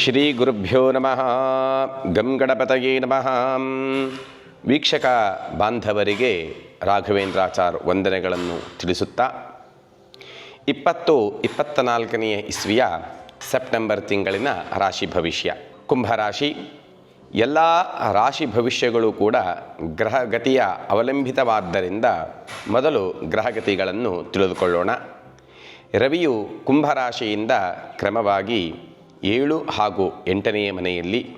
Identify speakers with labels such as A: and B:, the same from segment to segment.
A: ಶ್ರೀ ಗುರುಭ್ಯೋ ನಮಃ. ಗಂಗಣಪತಯೇ ನಮಃ. ವೀಕ್ಷಕ ಬಾಂಧವರಿಗೆ ರಾಘವೇಂದ್ರಾಚಾರ್ ವಂದನೆಗಳನ್ನು ತಿಳಿಸುತ್ತಾ, ಇಪ್ಪತ್ತು ಇಪ್ಪತ್ತ ನಾಲ್ಕನೆಯ ಇಸ್ವಿಯ ಸೆಪ್ಟೆಂಬರ್ ತಿಂಗಳಿನ ರಾಶಿ ಭವಿಷ್ಯ. ಕುಂಭರಾಶಿ ಎಲ್ಲ ರಾಶಿ ಭವಿಷ್ಯಗಳು ಕೂಡ ಗ್ರಹಗತಿಯ ಅವಲಂಬಿತವಾದ್ದರಿಂದ ಮೊದಲು ಗ್ರಹಗತಿಗಳನ್ನು ತಿಳಿದುಕೊಳ್ಳೋಣ. ರವಿಯು ಕುಂಭರಾಶಿಯಿಂದ ಕ್ರಮವಾಗಿ ಏಳು ಹಾಗೂ ಎಂಟನೆಯ ಮನೆಯಲ್ಲಿ,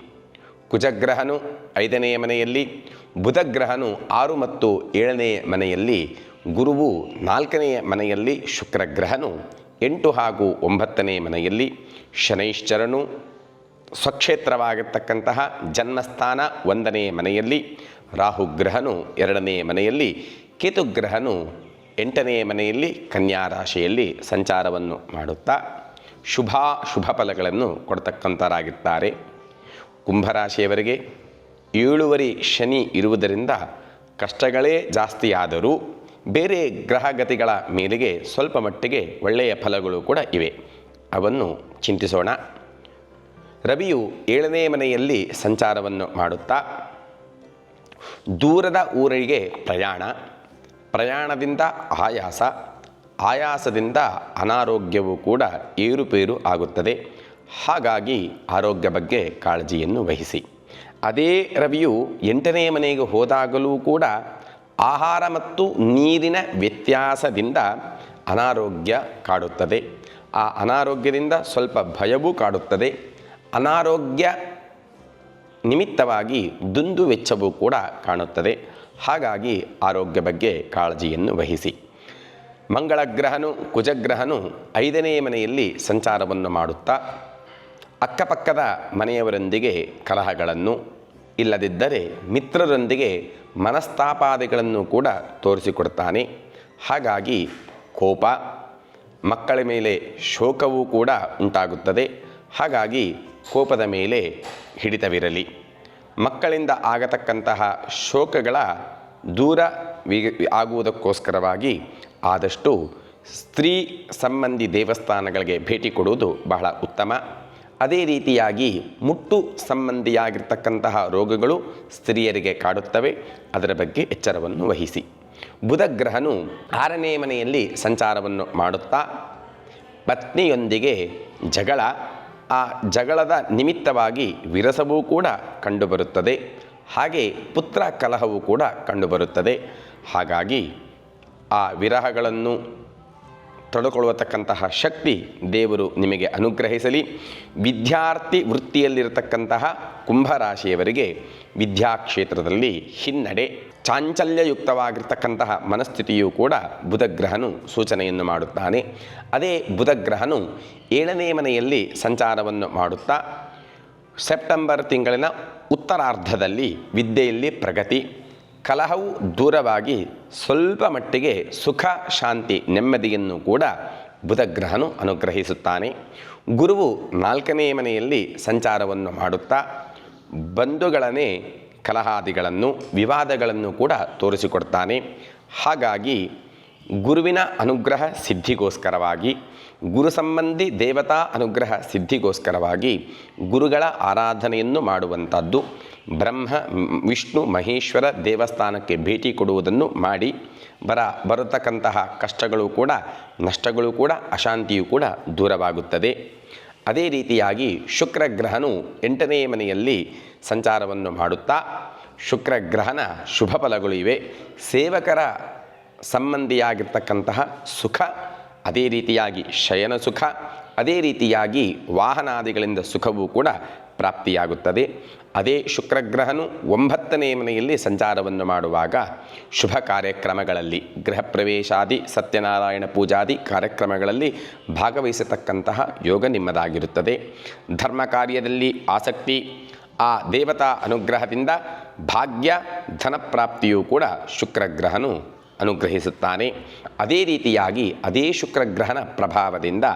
A: ಕುಜಗ್ರಹನು ಐದನೆಯ ಮನೆಯಲ್ಲಿ, ಬುಧಗ್ರಹನು ಆರು ಮತ್ತು ಏಳನೆಯ ಮನೆಯಲ್ಲಿ, ಗುರುವು ನಾಲ್ಕನೆಯ ಮನೆಯಲ್ಲಿ, ಶುಕ್ರಗ್ರಹನು ಎಂಟು ಹಾಗೂ ಒಂಬತ್ತನೇ ಮನೆಯಲ್ಲಿ, ಶನೈಶ್ಚರನು ಸ್ವಕ್ಷೇತ್ರವಾಗಿರ್ತಕ್ಕಂತಹ ಜನ್ಮಸ್ಥಾನ ಒಂದನೆಯ ಮನೆಯಲ್ಲಿ, ರಾಹುಗ್ರಹನು ಎರಡನೆಯ ಮನೆಯಲ್ಲಿ, ಕೇತುಗ್ರಹನು ಎಂಟನೆಯ ಮನೆಯಲ್ಲಿ ಕನ್ಯಾ ರಾಶಿಯಲ್ಲಿ ಸಂಚಾರವನ್ನು ಮಾಡುತ್ತಾ ಶುಭ ಶುಭ ಫಲಗಳನ್ನು ಕೊಡ್ತಕ್ಕಂಥರಾಗಿರ್ತಾರೆ ಕುಂಭರಾಶಿಯವರಿಗೆ ಏಳುವರಿ ಶನಿ ಇರುವುದರಿಂದ ಕಷ್ಟಗಳೇ ಜಾಸ್ತಿಯಾದರೂ ಬೇರೆ ಗ್ರಹಗತಿಗಳ ಮೇಲೆಗೆ ಸ್ವಲ್ಪ ಮಟ್ಟಿಗೆ ಒಳ್ಳೆಯ ಫಲಗಳು ಕೂಡ ಇವೆ. ಅವನ್ನು ಚಿಂತಿಸೋಣ. ರವಿಯು ಏಳನೇ ಮನೆಯಲ್ಲಿ ಸಂಚಾರವನ್ನು ಮಾಡುತ್ತಾ, ದೂರದ ಊರಿಗೆ ಪ್ರಯಾಣ, ಪ್ರಯಾಣದಿಂದ ಆಯಾಸ ಆಯಾಸದಿಂದ ಅನಾರೋಗ್ಯವೂ ಕೂಡ ಏರುಪೇರು ಆಗುತ್ತದೆ. ಹಾಗಾಗಿ ಆರೋಗ್ಯ ಬಗ್ಗೆ ಕಾಳಜಿಯನ್ನು ವಹಿಸಿ. ಅದೇ ರವಿಯು ಎಂಟನೇ ಮನೆಗೆ ಹೋದಾಗಲೂ ಕೂಡ ಆಹಾರ ಮತ್ತು ನೀರಿನ ವ್ಯತ್ಯಾಸದಿಂದ ಅನಾರೋಗ್ಯ ಕಾಡುತ್ತದೆ. ಆ ಅನಾರೋಗ್ಯದಿಂದ ಸ್ವಲ್ಪ ಭಯವೂ ಕಾಡುತ್ತದೆ. ಅನಾರೋಗ್ಯ ನಿಮಿತ್ತವಾಗಿ ದುಂದು ವೆಚ್ಚವೂ ಕೂಡ ಕಾಣುತ್ತದೆ. ಹಾಗಾಗಿ ಆರೋಗ್ಯ ಬಗ್ಗೆ ಕಾಳಜಿಯನ್ನು ವಹಿಸಿ. ಮಂಗಳ ಗ್ರಹನು ಕುಜಗ್ರಹನು ಐದನೇ ಮನೆಯಲ್ಲಿ ಸಂಚಾರವನ್ನು ಮಾಡುತ್ತಾ, ಅಕ್ಕಪಕ್ಕದ ಮನೆಯವರೊಂದಿಗೆ ಕಲಹಗಳನ್ನು, ಇಲ್ಲದಿದ್ದರೆ ಮಿತ್ರರೊಂದಿಗೆ ಮನಸ್ತಾಪಾದಿಗಳನ್ನು ಕೂಡ ತೋರಿಸಿಕೊಡ್ತಾನೆ. ಹಾಗಾಗಿ ಕೋಪ, ಮಕ್ಕಳ ಮೇಲೆ ಶೋಕವೂ ಕೂಡ ಉಂಟಾಗುತ್ತದೆ. ಹಾಗಾಗಿ ಕೋಪದ ಮೇಲೆ ಹಿಡಿತವಿರಲಿ. ಮಕ್ಕಳಿಂದ ಆಗತಕ್ಕಂತಹ ಶೋಕಗಳ ದೂರ ಆಗುವುದಕ್ಕೋಸ್ಕರವಾಗಿ ಆದಷ್ಟು ಸ್ತ್ರೀ ಸಂಬಂಧಿ ದೇವಸ್ಥಾನಗಳಿಗೆ ಭೇಟಿ ಕೊಡುವುದು ಬಹಳ ಉತ್ತಮ. ಅದೇ ರೀತಿಯಾಗಿ ಮುಟ್ಟು ಸಂಬಂಧಿಯಾಗಿರ್ತಕ್ಕಂತಹ ರೋಗಗಳು ಸ್ತ್ರೀಯರಿಗೆ ಕಾಡುತ್ತವೆ. ಅದರ ಬಗ್ಗೆ ಎಚ್ಚರವನ್ನು ವಹಿಸಿ. ಬುಧಗ್ರಹನು ಆರನೇ ಮನೆಯಲ್ಲಿ ಸಂಚಾರವನ್ನು ಮಾಡುತ್ತಾ ಪತ್ನಿಯೊಂದಿಗೆ ಜಗಳ, ಆ ಜಗಳದ ನಿಮಿತ್ತವಾಗಿ ವಿರಸವೂ ಕೂಡ ಕಂಡುಬರುತ್ತದೆ. ಹಾಗೆ ಪುತ್ರ ಕಲಹವೂ ಕೂಡ ಕಂಡುಬರುತ್ತದೆ. ಹಾಗಾಗಿ ಆ ವಿರಹಗಳನ್ನು ತಡೆಕೊಳ್ಳತಕ್ಕಂತಹ ಶಕ್ತಿ ದೇವರು ನಿಮಗೆ ಅನುಗ್ರಹಿಸಲಿ. ವಿದ್ಯಾರ್ಥಿ ವೃತ್ತಿಯಲ್ಲಿರತಕ್ಕಂತಹ ಕುಂಭರಾಶಿಯವರಿಗೆ ವಿದ್ಯಾಕ್ಷೇತ್ರದಲ್ಲಿ ಹಿನ್ನಡೆ ಚಾಂಚಲ್ಯಯುಕ್ತವಾಗಿರ್ತಕ್ಕಂತಹ ಮನಸ್ಥಿತಿಯೂ ಕೂಡ ಬುಧಗ್ರಹನು ಸೂಚನೆಯನ್ನು ಮಾಡುತ್ತಾನೆ. ಅದೇ ಬುಧಗ್ರಹನು ಏಳನೇ ಮನೆಯಲ್ಲಿ ಸಂಚಾರವನ್ನು ಮಾಡುತ್ತಾ, ಸೆಪ್ಟೆಂಬರ್ ತಿಂಗಳಿನ ಉತ್ತರಾರ್ಧದಲ್ಲಿ ವಿದ್ಯೆಯಲ್ಲಿ ಪ್ರಗತಿ. ಕಲಹವು ದೂರವಾಗಿ ಸ್ವಲ್ಪ ಮಟ್ಟಿಗೆ ಸುಖ, ಶಾಂತಿ, ನೆಮ್ಮದಿಯನ್ನು ಕೂಡ ಬುಧಗ್ರಹನು ಅನುಗ್ರಹಿಸುತ್ತಾನೆ. ಗುರುವು ನಾಲ್ಕನೇ ಮನೆಯಲ್ಲಿ ಸಂಚಾರವನ್ನು ಮಾಡುತ್ತಾ ಬಂಧುಗಳನ್ನೇ ಕಲಹಾದಿಗಳನ್ನು, ವಿವಾದಗಳನ್ನು ಕೂಡ ತೋರಿಸಿಕೊಡ್ತಾನೆ. ಹಾಗಾಗಿ ಗುರುವಿನ ಅನುಗ್ರಹ ಸಿದ್ಧಿಗೋಸ್ಕರವಾಗಿ, ಗುರು ಸಂಬಂಧಿ ದೇವತಾ ಅನುಗ್ರಹ ಸಿದ್ಧಿಗೋಸ್ಕರವಾಗಿ ಗುರುಗಳ ಆರಾಧನೆಯನ್ನು ಮಾಡುವಂಥದ್ದು. ಬ್ರಹ್ಮ, ವಿಷ್ಣು, ಮಹೇಶ್ವರ ದೇವಸ್ಥಾನಕ್ಕೆ ಭೇಟಿ ಕೊಡುವುದನ್ನು ಮಾಡಿ, ಬರ, ಬರತಕ್ಕಂತಹ ಕಷ್ಟಗಳು ಕೂಡ, ನಷ್ಟಗಳು ಕೂಡ, ಅಶಾಂತಿಯು ಕೂಡ ದೂರವಾಗುತ್ತದೆ. ಅದೇ ರೀತಿಯಾಗಿ ಶುಕ್ರಗ್ರಹನು ಎಂಟನೇ ಮನೆಯಲ್ಲಿ ಸಂಚಾರವನ್ನು ಮಾಡುತ್ತಾ, ಶುಕ್ರಗ್ರಹನ ಶುಭ ಫಲಗಳು ಇವೆ. ಸೇವಕರ ಸಂಬಂಧಿಯಾಗಿರ್ತಕ್ಕಂತಹ ಸುಖ, ಅದೇ ರೀತಿಯಾಗಿ ಶಯನ ಸುಖ, ಅದೇ ರೀತಿಯಾಗಿ ವಾಹನಾದಿಗಳಿಂದ ಸುಖವೂ ಕೂಡ ಪ್ರಾಪ್ತಿಯಾಗುತ್ತದೆ. ಅದೇ ಶುಕ್ರಗ್ರಹನು ಒಂಬತ್ತನೇ ಮನೆಯಲ್ಲಿ ಸಂಚಾರವನ್ನು ಮಾಡುವಾಗ ಶುಭ ಕಾರ್ಯಕ್ರಮಗಳಲ್ಲಿ ಗೃಹ ಪ್ರವೇಶಾದಿ ಸತ್ಯನಾರಾಯಣ ಪೂಜಾದಿ ಕಾರ್ಯಕ್ರಮಗಳಲ್ಲಿ ಭಾಗವಹಿಸತಕ್ಕಂತಹ ಯೋಗ ನಿಮ್ಮದಾಗಿರುತ್ತದೆ. ಧರ್ಮ ಕಾರ್ಯದಲ್ಲಿ ಆಸಕ್ತಿ, ಆ ದೇವತಾ ಅನುಗ್ರಹದಿಂದ ಭಾಗ್ಯ, ಧನಪ್ರಾಪ್ತಿಯೂ ಕೂಡ ಶುಕ್ರಗ್ರಹನು ಅನುಗ್ರಹಿಸುತ್ತಾನೆ. ಅದೇ ರೀತಿಯಾಗಿ ಅದೇ ಶುಕ್ರಗ್ರಹಣ ಪ್ರಭಾವದಿಂದ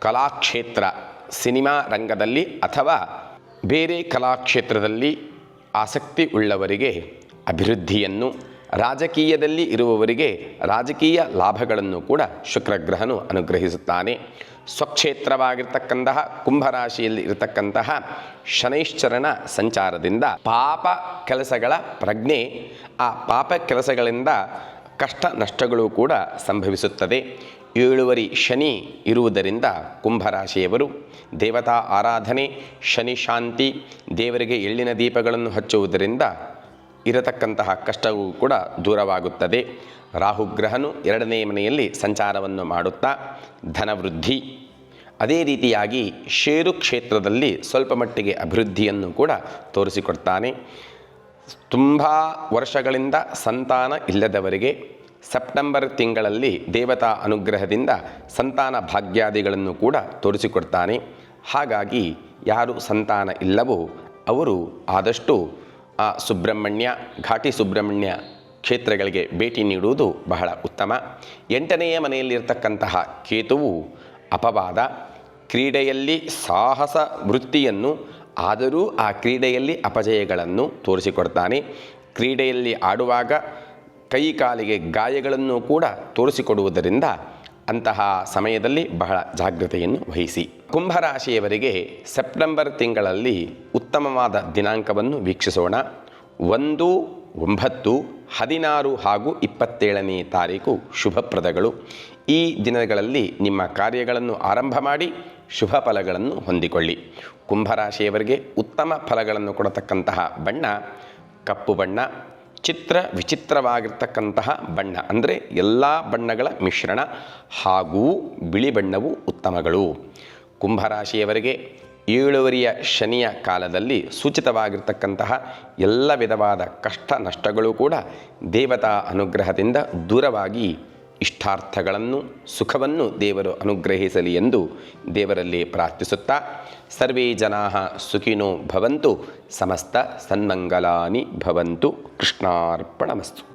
A: ಕಲಾಕ್ಷೇತ್ರ ಸಿನಿಮಾ ರಂಗದಲ್ಲಿ ಅಥವಾ ಬೇರೆ ಕಲಾಕ್ಷೇತ್ರದಲ್ಲಿ ಆಸಕ್ತಿ ಉಳ್ಳವರಿಗೆ, ಅಭಿವೃದ್ಧಿಯನ್ನು, ರಾಜಕೀಯದಲ್ಲಿ ಇರುವವರಿಗೆ ರಾಜಕೀಯ ಲಾಭಗಳನ್ನು ಕೂಡ ಶುಕ್ರಗ್ರಹನು ಅನುಗ್ರಹಿಸುತ್ತಾನೆ. ಸ್ವಕ್ಷೇತ್ರವಾಗಿರ್ತಕ್ಕಂತಹ, ಕುಂಭರಾಶಿಯಲ್ಲಿ ಇರತಕ್ಕಂತಹ ಶನೈಶ್ಚರಣ ಸಂಚಾರದಿಂದ ಪಾಪ ಕೆಲಸಗಳ ಪ್ರಜ್ಞೆ, ಆ ಪಾಪ ಕೆಲಸಗಳಿಂದ ಕಷ್ಟ ನಷ್ಟಗಳು ಕೂಡ ಸಂಭವಿಸುತ್ತದೆ. ಏಳುವರಿ ಶನಿ ಇರುವುದರಿಂದ ಕುಂಭರಾಶಿಯವರು ದೇವತಾ ಆರಾಧನೆ, ಶನಿ ಶಾಂತಿ, ದೇವರಿಗೆ ಎಳ್ಳಿನ ದೀಪಗಳನ್ನು ಹಚ್ಚುವುದರಿಂದ ಇರತಕ್ಕಂತಹ ಕಷ್ಟವೂ ಕೂಡ ದೂರವಾಗುತ್ತದೆ. ರಾಹುಗ್ರಹನು ಎರಡನೇ ಮನೆಯಲ್ಲಿ ಸಂಚಾರವನ್ನು ಮಾಡುತ್ತಾ ಧನವೃದ್ಧಿ. ಅದೇ ರೀತಿಯಾಗಿ ಷೇರು ಕ್ಷೇತ್ರದಲ್ಲಿ ಸ್ವಲ್ಪ ಮಟ್ಟಿಗೆ ಅಭಿವೃದ್ಧಿಯನ್ನು ಕೂಡ ತೋರಿಸಿಕೊಡ್ತಾನೆ. ತುಂಬ ವರ್ಷಗಳಿಂದ ಸಂತಾನ ಇಲ್ಲದವರಿಗೆ ಸೆಪ್ಟೆಂಬರ್ ತಿಂಗಳಲ್ಲಿ ದೇವತಾ ಅನುಗ್ರಹದಿಂದ ಸಂತಾನ ಭಾಗ್ಯಾದಿಗಳನ್ನು ಕೂಡ ತೋರಿಸಿಕೊಡ್ತಾನೆ. ಹಾಗಾಗಿ ಯಾರು ಸಂತಾನ ಇಲ್ಲವೋ ಅವರು ಆದಷ್ಟು ಆ ಸುಬ್ರಹ್ಮಣ್ಯ, ಘಾಟಿ ಸುಬ್ರಹ್ಮಣ್ಯ ಕ್ಷೇತ್ರಗಳಿಗೆ ಭೇಟಿ ನೀಡುವುದು ಬಹಳ ಉತ್ತಮ. ಎಂಟನೆಯ ಮನೆಯಲ್ಲಿರ್ತಕ್ಕಂತಹ ಕೇತುವು ಅಪವಾದ. ಕ್ರೀಡೆಯಲ್ಲಿ ಸಾಹಸ ವೃತ್ತಿಯನ್ನು ಆದರೂ ಆ ಕ್ರೀಡೆಯಲ್ಲಿ ಅಪಜಯಗಳನ್ನು ತೋರಿಸಿಕೊಡ್ತಾನೆ. ಕ್ರೀಡೆಯಲ್ಲಿ ಆಡುವಾಗ ಕೈ ಕಾಲಿಗೆ ಗಾಯಗಳನ್ನು ಕೂಡ ತೋರಿಸಿಕೊಡುವುದರಿಂದ ಅಂತಹ ಸಮಯದಲ್ಲಿ ಬಹಳ ಜಾಗ್ರತೆಯನ್ನು ವಹಿಸಿ. ಕುಂಭರಾಶಿಯವರಿಗೆ ಸೆಪ್ಟೆಂಬರ್ ತಿಂಗಳಲ್ಲಿ ಉತ್ತಮವಾದ ದಿನಾಂಕವನ್ನು ವೀಕ್ಷಿಸೋಣ. ಒಂದು, ಒಂಬತ್ತು, ಹದಿನಾರು ಹಾಗೂ ಇಪ್ಪತ್ತೇಳನೇ ತಾರೀಕು ಶುಭಪ್ರದಗಳು. ಈ ದಿನಗಳಲ್ಲಿ ನಿಮ್ಮ ಕಾರ್ಯಗಳನ್ನು ಆರಂಭ ಮಾಡಿ ಶುಭ ಫಲಗಳನ್ನು ಹೊಂದಿಕೊಳ್ಳಿ. ಕುಂಭರಾಶಿಯವರಿಗೆ ಉತ್ತಮ ಫಲಗಳನ್ನು ಕೊಡತಕ್ಕಂತಹ ಬಣ್ಣ, ಕಪ್ಪು ಬಣ್ಣ, ಚಿತ್ರ ವಿಚಿತ್ರವಾಗಿರ್ತಕ್ಕಂತಹ ಬಣ್ಣ, ಅಂದರೆ ಎಲ್ಲ ಬಣ್ಣಗಳ ಮಿಶ್ರಣ ಹಾಗೂ ಬಿಳಿ ಬಣ್ಣವು ಉತ್ತಮಗಳು. ಕುಂಭರಾಶಿಯವರಿಗೆ ಏಳುವರಿಯ ಶನಿಯ ಕಾಲದಲ್ಲಿ ಸೂಚಿತವಾಗಿರ್ತಕ್ಕಂತಹ ಎಲ್ಲ ವಿಧವಾದ ಕಷ್ಟ ನಷ್ಟಗಳು ಕೂಡ ದೇವತಾ ಅನುಗ್ರಹದಿಂದ ದೂರವಾಗಿ ಇಷ್ಟಾರ್ಥಗಳನ್ನು, ಸುಖವನ್ನು ದೇವರು ಅನುಗ್ರಹಿಸಲಿ ಎಂದು ದೇವರಲ್ಲಿ ಪ್ರಾರ್ಥಿಸುತ್ತಾ, ಸರ್ವೇ ಜನಾ ಸುಖಿನೋ ಭವಂತು, ಸಮಸ್ತ ಸನ್ಮಂಗಲಾನಿ ಭವಂತು, ಕೃಷ್ಣಾರ್ಪಣಮಸ್ತು.